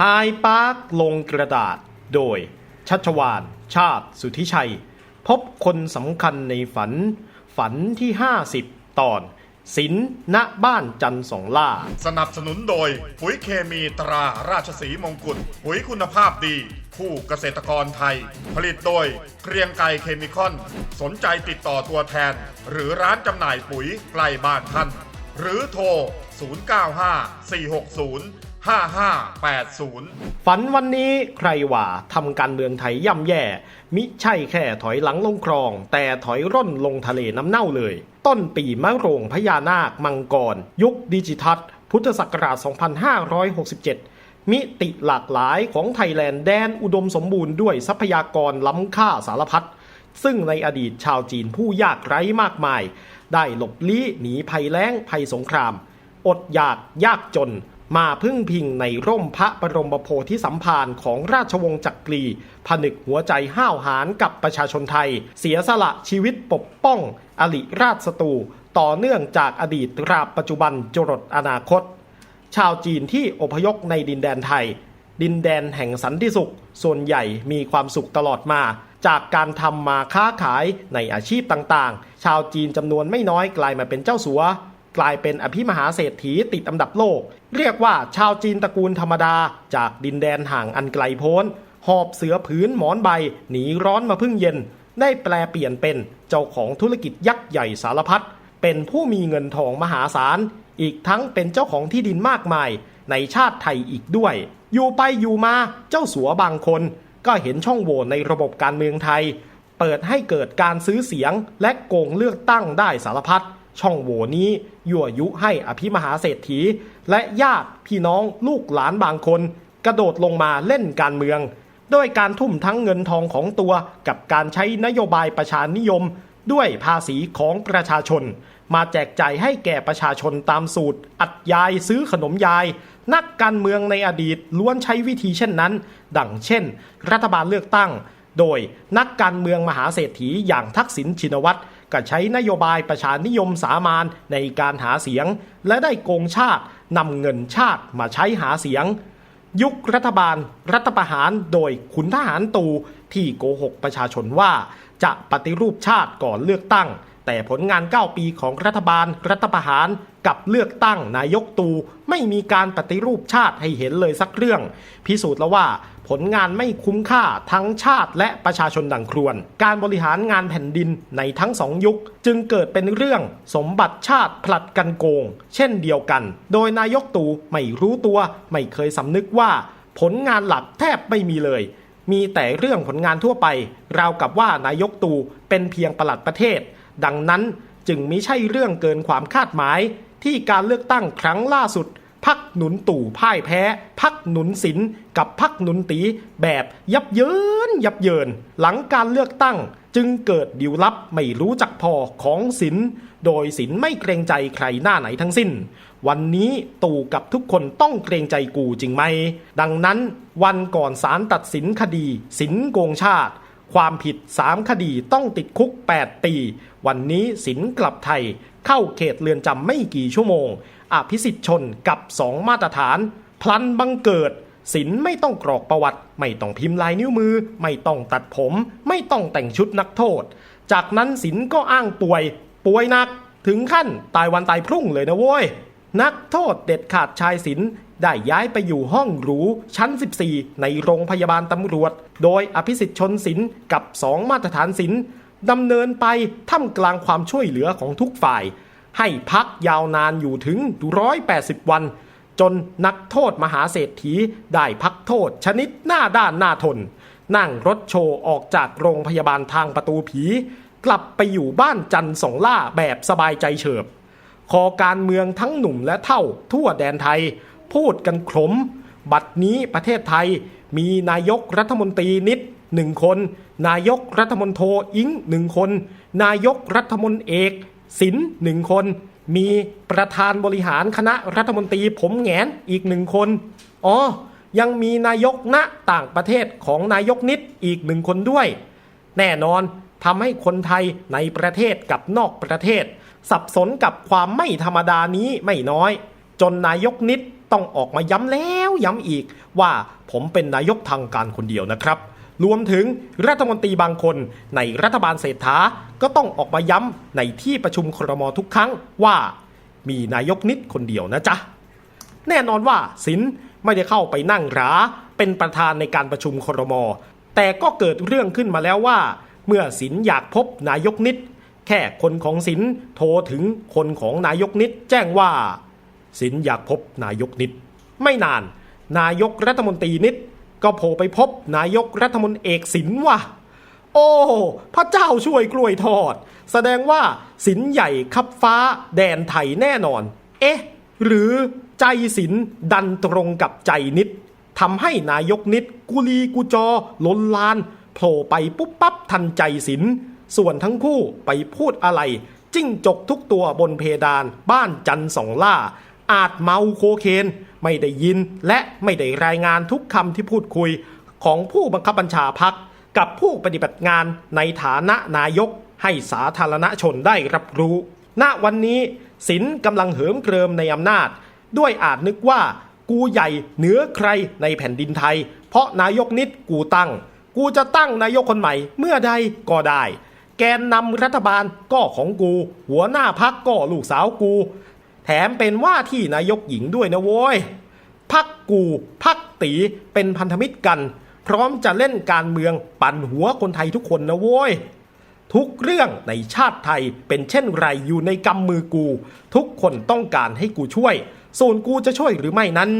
ไฮปาร์คลงกระดาษ โดย ชัชวาน ชาติสุทธิชัย พบคนสำคัญในฝัน ฝันที่ 50 ตอน ศิลณบ้านจันสองล่า สนับสนุนโดย ปุ๋ยเคมีตราราชสีมงกุฎปุ๋ยคุณภาพดีคู่เกษตรกรไทย ผลิตโดยเกรียงไกรเคมีคอน สนใจติดต่อตัวแทน หรือร้านจำหน่ายปุ๋ยใกล้บ้านท่าน หรือโทร 095 460 5580 ฝันวันนี้ใครว่าทำการเมืองไทยย่ำแย่ มิใช่แค่ถอยหลังลงคลอง แต่ถอยร่นลงทะเลน้ำเน่าเลย ต้นปีมะโรงพญานาคมังกร ยุคดิจิทัล พุทธศักราช 2567มิติหลากหลายของไทยแลนด์แดนอุดมสมบูรณ์ด้วยทรัพยากรล้ำค่าสารพัด ซึ่งในอดีตชาวจีนผู้ยากไร้มากมาย ได้หลบลี้หนีภัยแล้งภัยสงคราม อดอยากยากจน มาพึ่งพิงในร่มพระบรมโพธิสัมภารของราชวงศ์จักรี ผนึกหัวใจห้าวหาญกับประชาชนไทย เสียสละชีวิตปกป้องอลิราชสตูต่อเนื่องจากอดีตตราบปัจจุบันจรดอนาคต ชาวจีนที่อพยพในดินแดนไทย ดินแดนแห่งสันติสุข ส่วนใหญ่มีความสุขตลอดมา จากการทำมาค้าขายในอาชีพต่างๆ ชาวจีนจำนวนไม่น้อยกลายมาเป็นเจ้าสัว กลายเป็นอภิมหาเศรษฐีติดอันดับโลก เรียกว่าชาวจีนตระกูลธรรมดา จากดินแดนห่างอันไกลโพ้น หอบเสือผืนหมอนใบ หนีร้อนมาพึ่งเย็น ได้แปลเปลี่ยนเป็นเจ้าของธุรกิจยักษ์ใหญ่สารพัดเป็นผู้มีเงินทองมหาศาล อีกทั้งเป็นเจ้าของที่ดินมากมาย ในชาติไทยอีกด้วย อยู่ไปอยู่มาเจ้าสัวบางคน ก็เห็นช่องโหว่ในระบบการเมืองไทย เปิดให้เกิดการซื้อเสียงและโกงเลือกตั้งได้สารพัดช่องโหว่นี้ยั่วยุให้อภิมหาเศรษฐี และญาติพี่น้องลูกหลานบางคน กระโดดลงมาเล่นการเมืองด้วยการทุ่มทั้งเงินทองของตัวกับการใช้นโยบายประชานิยม ด้วยภาษีของประชาชน มาแจกจ่ายให้แก่ประชาชนตามสูตร อัดยายซื้อขนมยาย นักการเมืองในอดีตล้วนใช้วิธีเช่นนั้น ดังเช่น รัฐบาลเลือกตั้ง โดยนักการเมืองมหาเศรษฐีอย่างทักษิณชินวัตรก็ใช้นโยบายประชานิยมสามานในการหาเสียง และได้โกงชาตินำเงินชาติมาใช้หาเสียง ยุครัฐบาลรัฐประหารโดยขุนทหารตูที่โกหกประชาชนว่าจะปฏิรูปชาติก่อนเลือกตั้ง แต่ผลงาน 9 ปีของรัฐบาล รัฐประหารกับเลือกตั้งนายกตูไม่มีการปฏิรูปชาติให้เห็นเลยสักเรื่อง พิสูจน์แล้วว่าผลงานไม่คุ้มค่าทั้งชาติและประชาชนดังครวน การบริหารงานแผ่นดินในทั้งสองยุค จึงเกิดเป็นเรื่องสมบัติชาติผลัดกันโกง เช่นเดียวกัน โดยนายกตูไม่รู้ตัวไม่เคยสำนึกว่า ผลงานหลักแทบไม่มีเลยมีแต่เรื่องผลงานทั่วไป ราวกับว่านายกตูเป็นเพียงปลัดประเทศ ดังนั้นจึงไมิใช่เรื่องเกินความคาดหมาย ที่การเลือกตั้งครั้งล่าสุดพักหนุนตู่พ่ายแพ้ พักหนุนสินกับพักหนุนตีแบบยับเยินยับเยิน หลังการเลือกตั้งจึงเกิดดิวลับไม่รู้จักพอของสินโดยสินไม่เกรงใจใครหน้าไหนทั้งสิ้น วันนี้ตู่กับทุกคนต้องเกรงใจกูจริงไหม ดังนั้นวันก่อนศาลตัดสินคดี สินโกงชาติ ความผิด 3 คดีต้องติดคุก 8 ปี วันนี้สินกลับไทย เข้าเขตเรือนจำไม่กี่ชั่วโมง อภิสิทธิ์ชนกับ 2 มาตรฐาน พลันบังเกิดสินไม่ต้องกรอกประวัติ ไม่ต้องพิมพ์ลายนิ้วมือ ไม่ต้องตัดผม ไม่ต้องแต่งชุดนักโทษ จากนั้นสินก็อ้างป่วย ป่วยหนัก ถึงขั้นตายวันตายพรุ่งเลยนะโว้ย นักโทษเด็ดขาดชายศิล ได้ย้ายไปอยู่ห้องหรูชั้น 14 ในโรงพยาบาลตำรวจ โดยอภิสิทธิ์ชนศิลป์กับ 2 มาตรฐานศิลป์ดำเนินไปท่ามกลางความช่วยเหลือของทุกฝ่าย ให้พักยาวนานอยู่ถึง 180 วัน จนนักโทษมหาเศรษฐีได้พักโทษชนิดหน้าด้านหน้าทน นั่งรถโชว์ออกจากโรงพยาบาลทางประตูผี กลับไปอยู่บ้านจันทร์สองล่าแบบสบายใจเฉิบ คอการเมืองทั้งหนุ่มและเท่าทั่วแดนไทย พูดกันขมบัดนี้ประเทศไทยมีนายกรัฐมนตรีนิดหนึ่งคน นายกรัฐมนโทอิงหนึ่งคน นายกรัฐมนเอกศิลป์หนึ่งคน มีประธานบริหารคณะรัฐมนตรีผมแงนอีกหนึ่งคน อ๋อ ยังมีนายกณต่างประเทศของนายกนิดอีกหนึ่งคนด้วย แน่นอนทำให้คนไทยในประเทศกับนอกประเทศ สับสนกับความไม่ธรรมดานี้ไม่น้อย จนนายกนิด ต้องออกมาย้ำแล้วย้ำอีกว่าผมเป็นนายกทางการคนเดียวนะครับรวมถึงรัฐมนตรีบางคนในรัฐบาลเศรษฐาก็ต้องออกมาย้ำในที่ประชุมครมทุกครั้งว่า มีนายกนิดคนเดียวนะจ๊ะ แน่นอนว่าสินไม่ได้เข้าไปนั่งหราเป็นประธานในการประชุมครม แต่ก็เกิดเรื่องขึ้นมาแล้วว่า เมื่อสินอยากพบนายกนิด แค่คนของสินโทรถึงคนของนายกนิดแจ้งว่า สินอยากพบนายกนิด ไม่นาน นายกรัฐมนตรีนิด ก็โผล่ไปพบนายกรัฐมนตรีเอกสินว่ะโอ้พระเจ้าช่วยกล้วยทอด แสดงว่าสินใหญ่คับฟ้าแดนไทยแน่นอน เอ๊ะ หรือใจสินดันตรงกับใจนิดทำให้นายกนิดกุลีกุจอล้นลานโผล่ไปปุ๊บปั๊บทันใจสินส่วนทั้งคู่ไปพูดอะไร จิ้งจกทุกตัวบนเพดานบ้านจันสองล่า อาจเมาโคเคน ไม่ได้ยินและไม่ได้รายงานทุกคำที่พูดคุยของผู้บังคับบัญชาพักกับผู้ปฏิบัติงานในฐานะนายกให้สาธารณชนได้รับรู้ ณ วันนี้สินกำลังเหิมเกริมในอำนาจ ด้วยอาจนึกว่ากูใหญ่เหนือใครในแผ่นดินไทย เพราะนายกนิดกูตั้ง กูจะตั้งนายกคนใหม่เมื่อใดก็ได้ แกนนำรัฐบาลก็ของกู หัวหน้าพักก็ลูกสาวกู แถมเป็นว่าที่นายกหญิงด้วยนะโว้ยพักกูพักตีเป็นพันธมิตรกัน พร้อมจะเล่นการเมืองปั่นหัวคนไทยทุกคนนะโว้ยทุกเรื่องในชาติไทยเป็นเช่นไรอยู่ในกำมือกู ทุกคนต้องการให้กูช่วย ส่วนกูจะช่วยหรือไม่นั้น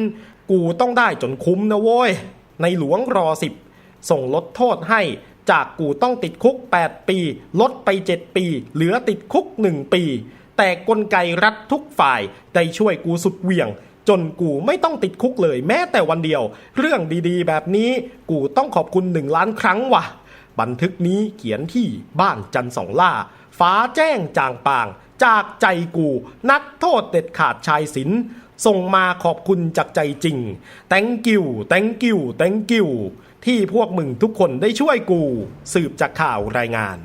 กูต้องได้จนคุ้มนะโว้ย ในหลวงรอสิบส่งลดโทษให้จากกูต้องติดคุก 8 ปี ลดไป 7 ปี เหลือติดคุก 1 ปี แต่กลไกรัฐทุกฝ่ายได้ช่วยกูสุดเหวี่ยง จนกูไม่ต้องติดคุกเลยแม้แต่วันเดียว เรื่องดีๆ แบบนี้กูต้องขอบคุณหนึ่งล้านครั้งว่ะ บันทึกนี้เขียนที่บ้านจันสองล่า ฟ้าแจ้งจางปาง จากใจกู นักโทษเด็ดขาดชายศิลส่งมาขอบคุณจากใจจริง thank you thank you thank you ที่พวกมึงทุกคนได้ช่วยกู สืบจากข่าวรายงาน